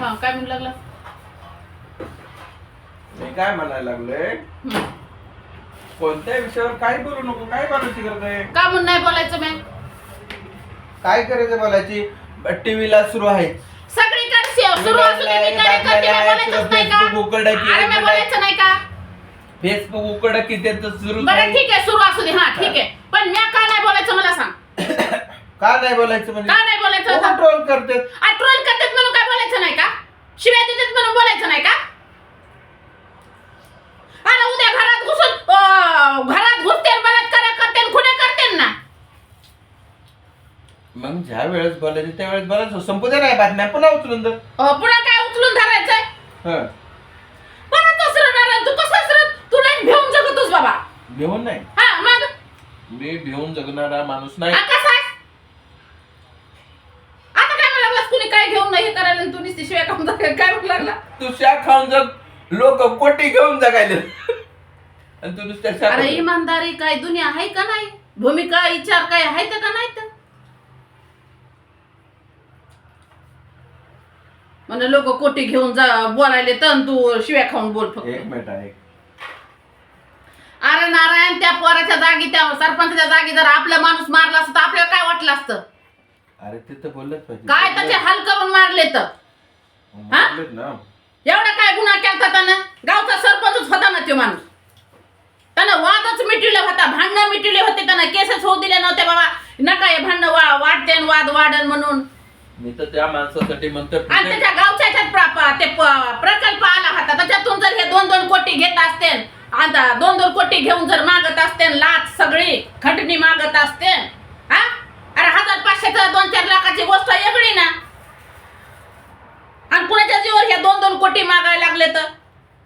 हा काय म्हणू लागला? मी काय म्हणायला लागलोय. कोणत्या विषयावर काय बोलू नको काय बोलायची गरज आहे? का म्हणून नाही बोलायचं मी काय करायचं बोलायची? सुरू आहे. सगळीकडे से- सुरू असू दे मी काय करते मी बोलायचंच नाही का? फेसबुक उघडा की अरे मी बोलायचं नाही का? फेसबुक उघड की त्याचं सुरू बरं ठीक आहे सुरू असू दे. हा ठीक आहे. पण मी का नाही बोलायचं मला सांग. का नाही बोलायचं का म्हणजे नाही बोलायचं सांग? कंट्रोल करते? आ, ट्रोल करतात म्हणून काय बोलायचं नाही का? शिव्या देतात म्हणून बोलायचं नाही का? अरे उद्या घरात घुसून अं, घरात घुसते बलात्कार करते खुणे करते ना. मग ज्या वेळेस बोलायचं त्या वेळेस बोलायचं. संपू दे नाही बातम्या पुन्हा उचलून अं, पुन्हा काय उचलून धरायचंय? हं. परत असरणार तू कसं असर? तुला भेऊन जगतोस बाबा. भिवून नाही? हा मग? मी भिवून जगणारा माणूस नाही. हा, कसा आहेस? आता काय म्हणू लागलास कुणी काय घेऊन नाही हे करायला आणि तू नुसती काय म्हणू लागला? तू खाऊन जग. लोक कोटी घेऊन जगायले आणि तू नुसत्या अरे. इमानदारी काय? दुनिया आहे का नाही? भूमिका विचार काय? आहे का नाही तर? म्हणजे लोक कोटी घेऊन जा बोलायले तर तू शिव्या खाऊन बोल फक्त. एक मिनिट आहे अरे नारायण त्या पोराच्या जागी त्या सरपंचाच्या जागी जर आपला माणूस मारला असतं तर आपल्याला काय वाटलं असतं? अरे ते तर बोललंच पाहिजे. काय? त्याचे हाल करून मारले तर. हा? ना. एवढा काय गुन्हा केलता त्यानं? गावचा सरपंचच होता ना तो माणूस. त्यानं वादच मिटवले होता भांडणं मिटवले होते त्यानं. केसेस होऊ दिले नव्हते बाबा. नका हे भांडणं वा वाढते आणि वाद वाढन म्हणून. मी तर त्या माणसासाठी म्हणतो आणि त्याच्या गावच्या ह्याच्यात प्र- प- ते प- प्रकल्प आला होता. त्याच्यातून जर हे दोन दोन कोटी घेत असते आता दोन दोन कोटी घेऊन जर मागत असते लाच सगळी खंडणी मागत असते हा अरे हजार पाचशेचं दोन चार लाखाची गोष्ट वेगळी ना आणि कुणाच्या जीवर हे दोन दोन कोटी मागायला लागले तर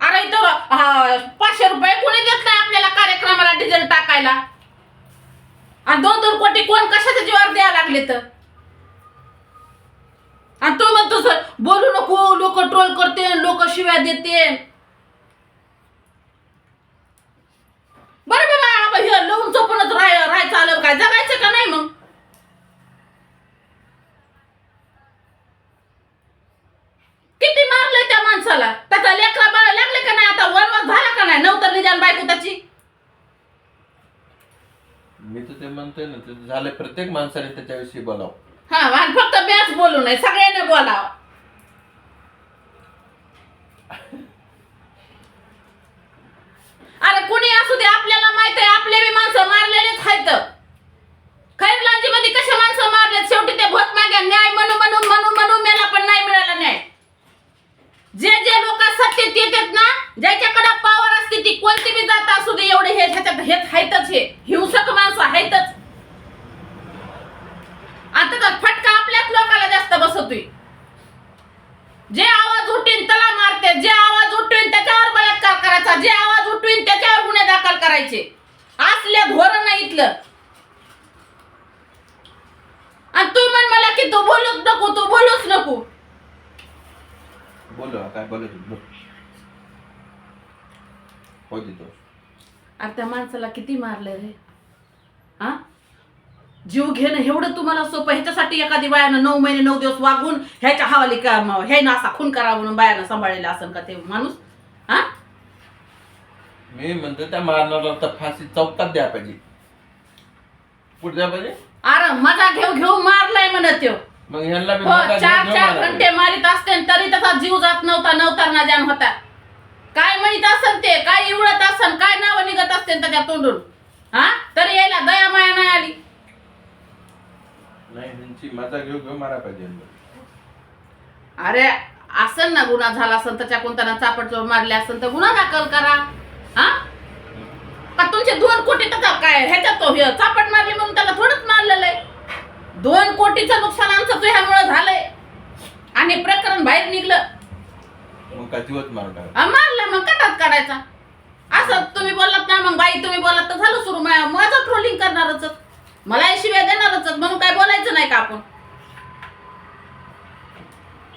अरे इथं हा, पाचशे रुपये कोणी देत नाही आपल्याला कार्यक्रमाला डिझेल टाकायला आणि दोन दोन कोटी कोण कशाच्या जीवावर द्यायला लागले तर आणि तो म्हणतो सर बोलू नको लोक ट्रोल करते लोक शिव्या देते. बरं बाबा हे लवून चोपूनच राह राहायचं आलं काय जगायचं का नाही मग? किती मारलंय त्या माणसाला त्याचा लेकरा बाळा लागले का नाही आता वनवास झाला का नाही नवतर निजान बायको त्याची मी तर ते म्हणते ना ते झालं प्रत्येक माणसाने त्याच्याविषयी बोलावं. हा आणि फक्त मॅच बोलू नये सगळ्यांनी बोलावं. अरे कुणी असू दे आपल्याला माहीत आहे आपले बी माणसं मारलेलेच आहेत. खैरलांजी मध्ये कसे माणसं मारले शेवटी ते भोत मागे न्याय म्हणू म्हणू म्हणू म्हणू मेला पण नाही मिळाला न्याय. जे जे लोक सत्तेत येतात ना ज्याच्याकडे कोणती बी जात असू दे एवढे हे ह्याच्यात हेच आहेतच हे. हिंसक माणसं आहेतच आता तर फटका आपल्याच लोकाला जास्त बसतोय. जे आवाज उठवीन त्याला मारते जे आवाज उठवीन त्याच्यावर बलात्कार करायचा जे आवाज उठवीन त्याच्यावर गुन्हे दाखल करायचे. असल्या धोरण आहे इथलं. आणि तू म्हण मला की तू बोलूच नको तू बोलूच नको. बोलू काय बोलू. हो देतो अरे त्या माणसाला किती मारले रे? हा? जीव घेणं एवढं तुम्हाला सोपं ह्याच्यासाठी एखादी बायानं नऊ महिने नऊ दिवस वागून ह्याच्या हवाली का ह्यानं असा खून करावा म्हणून बायानं सांभाळलेला असेल का ते माणूस? हा? मी म्हणतो त्या मारणारा तर फाशी चौकात द्या पाहिजे. कुठे द्या पाहिजे? अरे मजा घेऊ घेऊ मारलाय म्हणत त्यो. मग ह्यांना बी हो मका चार घेऊन चार घंटे मारित असते तरी त्याचा जीव जात नव्हता नवतार ना जाण होता. काय म्हणत असन ते काय इवळत असन काय नाव निघत असते त्याच्या तोंडून. हा? तरी यायला दया माया नाही आली. नाही ह्यांची मजा घेऊ घेऊ मारा पाहिजे. अरे असन ना गुन्हा झाला असन त्याच्या कोणत्या चापट चोर मारले असन तर गुन्हा दाखल करा. हा? का तुमचे दोन कोटी त्याचा काय ह्याच्यात तो हे चापट मारली म्हणून त्याला थोडंच मारलेलं आहे. दोन कोटीचं नुकसान आमचं तुझ्यामुळं झालंय. आणि प्रकरण बाहेर निघलं. मग काय दिवस मारून टाका आ, मारलं मग कटात काढायचा. असं तुम्ही बोललात ना मग बाई तुम्ही बोललात तर झालं सुरू. माझं ट्रोलिंग करणारच. मला शिव्या देणारच. म्हणून काय बोलायचं नाही का आपण?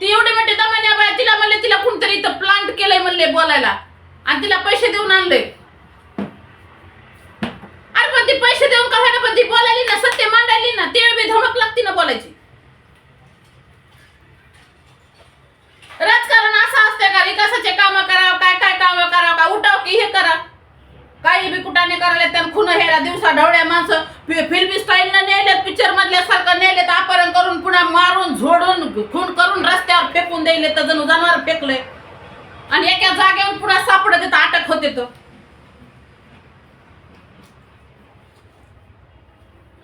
ती एवढी मोठी दमान्या बाय तिला म्हणले तिला कोणतरी इथं प्लांट केलंय म्हणले बोलायला. आणि तिला पैसे देऊन आणले. अरे पण ती पैसे देऊन का पण ती बोलायली ना सत्य मांडायली ना ते बी धमक लागते ना बोलायची. राजकारण असं असते का? विकासाचे काम करावं काय? काय काम करावं का? उठाव की हे करा? काही बी कुठाने करायला त्यांना खुन हेला दिवसा ढवळ्या माणसं फिल्मी स्टाईलनं नेलेत पिक्चर मधल्यासारखं नेलेत अपहरण करून पुन्हा मारून झोडून खून करून रस्त्यावर फेकून द्यायले तर जणू जनावर फेकलंय. आणि एका जागेवर पुन्हा सापडत येतं अटक होते तो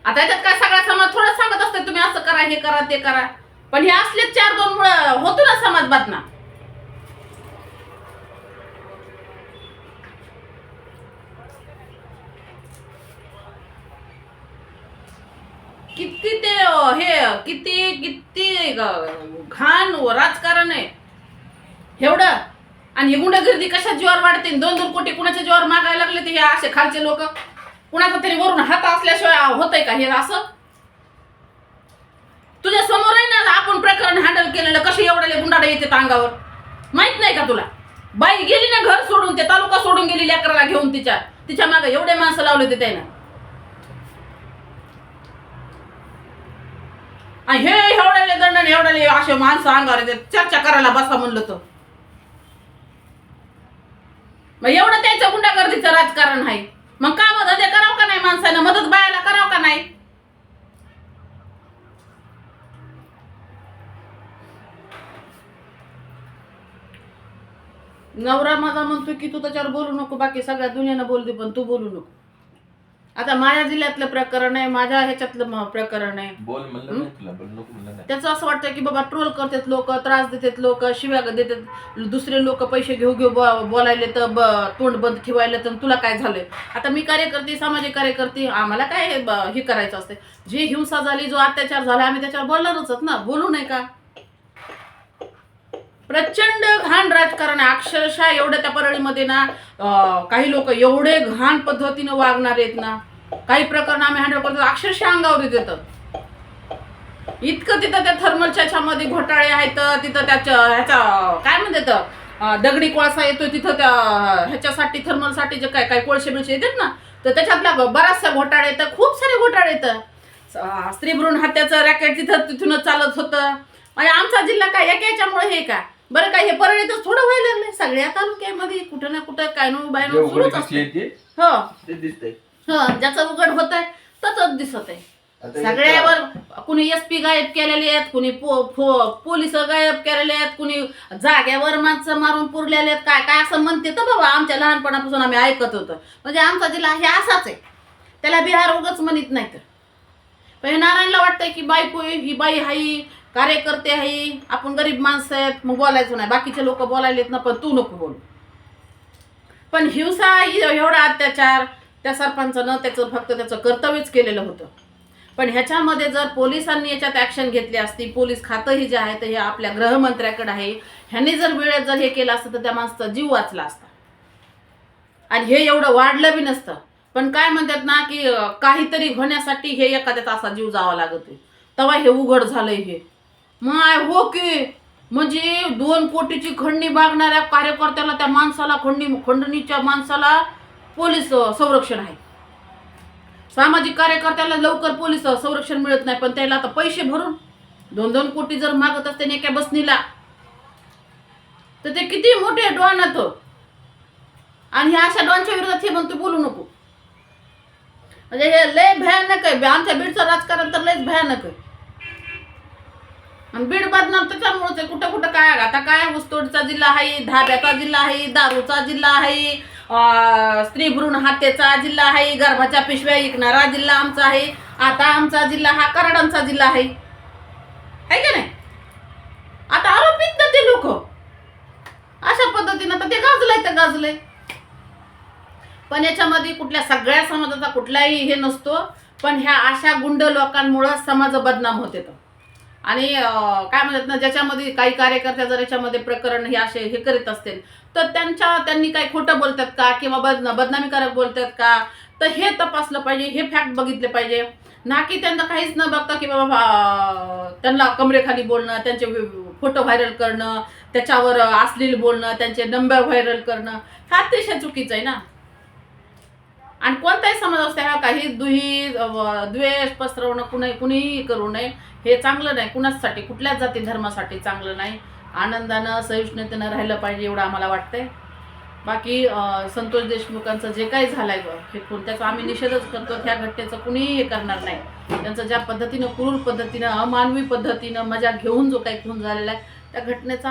आता याच्यात काय सगळा समाज थोडं सांगत असते तुम्ही असं करा हे करा ते करा. पण हे असलेच चार दोन मुळे होतो ना समाज बदनाम. किती ते हे किती किती घाण राजकारण आहे. एवढं. आणि हे गुंडगिर्दी कशा जीवावर वाढते? दोन दोन कोटी कुणाच्या जीवावर मागायला लागले ते हे असे खालचे लोक? कुणाचा तरी वरून हात असल्याशिवाय होतंय का हे असं? तुझ्या समोर आहे ना आपण प्रकरण हँडल केलेलं कसे एवढ्याले गुंडाडा येते अंगावर माहीत नाही का तुला? बाई गेली ना घर सोडून ते तालुका सोडून गेली लेकराला घेऊन तिच्या तिच्यामागे एवढे माणसं लावले होते त्यानं. आणि हे एवढ्याले दंडन एवढ्याले असे माणसं अंगावर येते चर्चा करायला बसा म्हणलं तर. मग एवढं त्यांच्या गुंडागर्दीचं राजकारण आहे. मग का मदत करावं का नाही माणसानं? मदत बायाला करावं का नाही नवरा माझा म्हणतो की तू त्याच्यावर बोलू नको बाकी सगळ्या दुनियानं बोलते पण तू बोलू नको. आता माझ्या जिल्ह्यातलं प्रकरण आहे माझ्या ह्याच्यातलं प्रकरण आहे. बोल म्हणलं नाही तुला बोल नको म्हणलं नाही. त्याचं असं वाटतं की बाबा ट्रोल करतात लोक त्रास देतात लोक शिव्या देतात दुसरे लोक पैसे घेऊ घेऊ बोलायले तर ब- तोंड बंद ठेवायला तर तुला काय झालंय? आता मी कार्यकर्ते सामाजिक कार्यकर्ते आम्हाला काय हे करायचं असते जी हिंसा झाली जो अत्याचार झाला आम्ही त्याच्यावर बोलणारच ना? बोलू नाही का प्रचंड घाण राजकारण आहे अक्षरशः एवढ्या त्या परळीमध्ये ना काही लोक एवढे घाण पद्धतीनं वागणार आहेत ना काही प्रकरण आम्ही हँडल करतो अक्षरशः अंगावर येतं इतकं तिथं त्या थर्मलच्या ह्याच्यामध्ये घोटाळे आहेत तिथं त्याच्या ह्याचा काय म्हणतात दगडी कोळसा येतो तिथं त्या ह्याच्यासाठी थर्मलसाठी जे काय काय कोळशे बिळशे येतात ना तर त्याच्यातल्या बराचसा घोटाळे येतं खूप सारे घोटाळे येतं स्त्रीभ्रूण हत्याचं रॅकेट तिथं तिथूनच चालत होतं. म्हणजे आमचा जिल्हा काय एका याच्यामुळे हे का? बरं काय हे परळीतच थोडं व्हायला लागले सगळ्या तालुक्यामध्ये कुठं ना कुठं काय नो बाय जे उघड सुरूच कसली असते आहे ते? हो. ते दिसतंय. हो ज्याचं उघड होत आहे तसंच दिसत आहे आता हे सगळ्यावर कुणी एस पी गायब केलेले आहेत कुणी पो फो पोलीस गायब केलेले आहेत कुणी जाग्यावर माणसं मारून पुरलेले आहेत. काय काय असं म्हणते तर बाबा आमच्या लहानपणापासून आम्ही ऐकत होतो. म्हणजे आमचा जिल्हा हे असाच आहे. त्याला बिहार उगच म्हणत नाही तर पण हे नारायणला वाटतंय की बायको आहे, ही बाई हाई कार्यकर्ते आहे आपण गरीब माणसं आहेत मग बोलायचं नाही. बाकीचे लोक बोलायलेत ना पण तू नको बोलू. पण हिंसा एवढा अत्याचार त्या सरपंचानं त्याचं फक्त त्याचं कर्तव्यच केलेलं होतं. पण ह्याच्यामध्ये जर पोलिसांनी याच्यात ॲक्शन घेतली असती पोलीस खातंही जे आहे ते हे आपल्या गृहमंत्र्याकडे आहे. ह्यांनी जर वेळेत जर हे केलं असतं तर त्या माणसाचा जीव वाचला असता. आणि हे एवढं वाढलं बी नसतं. पण काय म्हणतात ना की काहीतरी होण्यासाठी हे एखाद्याचा असा जीव जावा लागत आहे तेव्हा हे उघड झालंय हे. माय हो की? म्हणजे दोन कोटीची खंडणी मागणाऱ्या कार्यकर्त्याला त्या माणसाला खंडणी खंडणीच्या माणसाला पोलीस संरक्षण आहे. सामाजिक कार्यकर्त्याला लवकर पोलीस संरक्षण मिळत नाही पण त्याला आता पैसे भरून दोन दोन कोटी जर मागत असते एका बसनीला तर ते किती मोठे डॉन आहेत आणि ह्या अशा डॉनच्या विरोधात हे म्हणतो बोलू नको. म्हणजे हे लय भयानक आहे. आमच्या बीडचं राजकारण तर लयच भयानक आहे. आणि बीड बदनाम तर त्याच्यामुळेच आहे. कुठं कुठं काय आता काय ऊसतोडचा जिल्हा आहे धाब्याचा जिल्हा आहे दारूचा जिल्हा आहे स्त्री भ्रूण हत्येचा जिल्हा आहे गर्भाच्या पिशव्या विकणारा जिल्हा आमचा आहे. आता आमचा जिल्हा हा कराडांचा जिल्हा आहे. है का नाही? आता आरोपित ना ते लोक. अशा पद्धतीनं तर ते गाजलंय तर गाजलंय. पण याच्यामध्ये कुठल्या सगळ्या समाजाचा कुठलाही हे नसतो. पण ह्या अशा गुंड लोकांमुळं समाज बदनाम होते तर आणि काय म्हणतात ना ज्याच्यामध्ये काही कार्यकर्त्या जर याच्यामध्ये प्रकरण हे असे हे करीत असतील तर त्यांच्या त्यांनी काही खोटं बोलतात का? किंवा बद बदनामीकारक बोलतात का? तर हे तपासलं पाहिजे हे फॅक्ट बघितले पाहिजे. ना की त्यांना काहीच न बघता की बाबा त्यांना कमरेखाली बोलणं त्यांचे फोटो व्हायरल करणं त्याच्यावर असलेलं बोलणं त्यांचे नंबर व्हायरल करणं हा अतिशय चुकीचं आहे ना. आणि कोणताही समाज असते हा काही दुही द्वेष पसरवणं कुणी कुणीही करू नये. हे चांगलं नाही. कुणासाठी कुठल्याच जाती धर्मासाठी चांगलं नाही. आनंदानं सहिष्णुतेनं राहिलं पाहिजे एवढं आम्हाला वाटतंय. बाकी संतोष देशमुखांचं जे काही झालंय ब- हे कोणत्याचा आम्ही निषेधच करतो. त्या घटनेचं कुणीही हे करणार नाही. त्यांचं ज्या पद्धतीनं क्रूर पद्धतीनं अमानवी पद्धतीनं मजा घेऊन जो काही खून झालेला आहे त्या घटनेचा